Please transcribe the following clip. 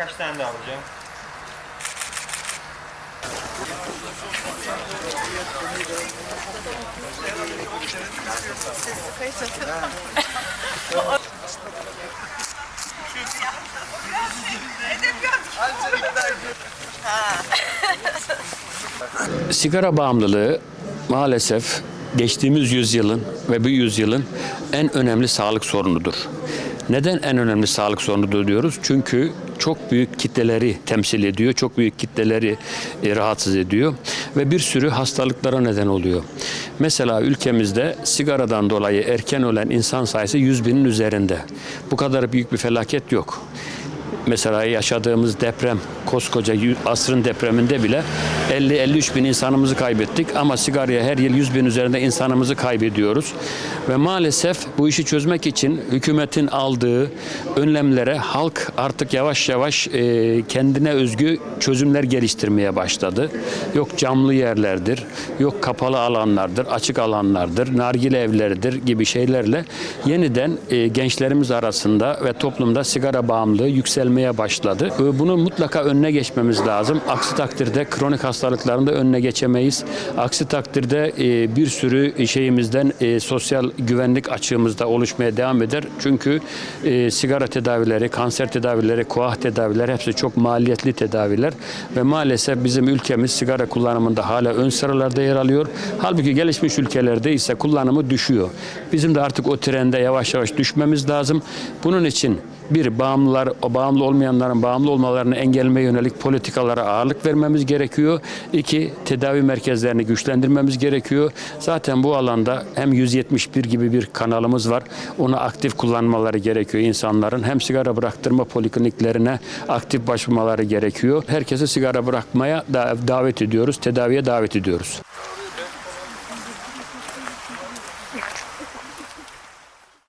Birkaç tane daha alacağım. Sigara bağımlılığı maalesef geçtiğimiz yüzyılın ve bu yüzyılın en önemli sağlık sorunudur. Neden en önemli sağlık sorunudur diyoruz? Çünkü çok büyük kitleleri temsil ediyor, çok büyük kitleleri e, rahatsız ediyor ve bir sürü hastalıklara neden oluyor. Mesela ülkemizde sigaradan dolayı erken ölen insan sayısı 100 binin üzerinde. Bu kadar büyük bir felaket yok. Mesela yaşadığımız deprem, koskoca asrın depreminde bile 50-53 bin insanımızı kaybettik ama sigaraya her yıl 100 bin üzerinde insanımızı kaybediyoruz. Ve maalesef bu işi çözmek için hükümetin aldığı önlemlere halk artık yavaş yavaş e, kendine özgü çözümler geliştirmeye başladı. Yok camlı yerlerdir, yok kapalı alanlardır, açık alanlardır, nargile evleridir gibi şeylerle yeniden e, gençlerimiz arasında ve toplumda sigara bağımlılığı yükselmeye başladı. E, Bunu mutlaka önüne geçmemiz lazım. Aksi takdirde kronik hastalıkların da önüne geçemeyiz. Aksi takdirde e, bir sürü şeyimizden e, sosyal güvenlik açığımız da oluşmaya devam eder. Çünkü e, sigara tedavileri, kanser tedavileri, koah tedavileri hepsi çok maliyetli tedaviler ve maalesef bizim ülkemiz sigara kullanımında hala ön sıralarda yer alıyor. Halbuki gelişmiş ülkelerde ise kullanımı düşüyor. Bizim de artık o trende yavaş yavaş düşmemiz lazım. Bunun için bir bağımlılar, bağımlı olmayanların bağımlı olmalarını engelleme yönelik politikalara ağırlık vermemiz gerekiyor. İki, tedavi merkezlerini güçlendirmemiz gerekiyor. Zaten bu alanda hem 171 gibi bir kanalımız var. Onu aktif kullanmaları gerekiyor insanların. Hem sigara bıraktırma polikliniklerine aktif başvurmaları gerekiyor. Herkesi sigara bırakmaya davet ediyoruz, tedaviye davet ediyoruz.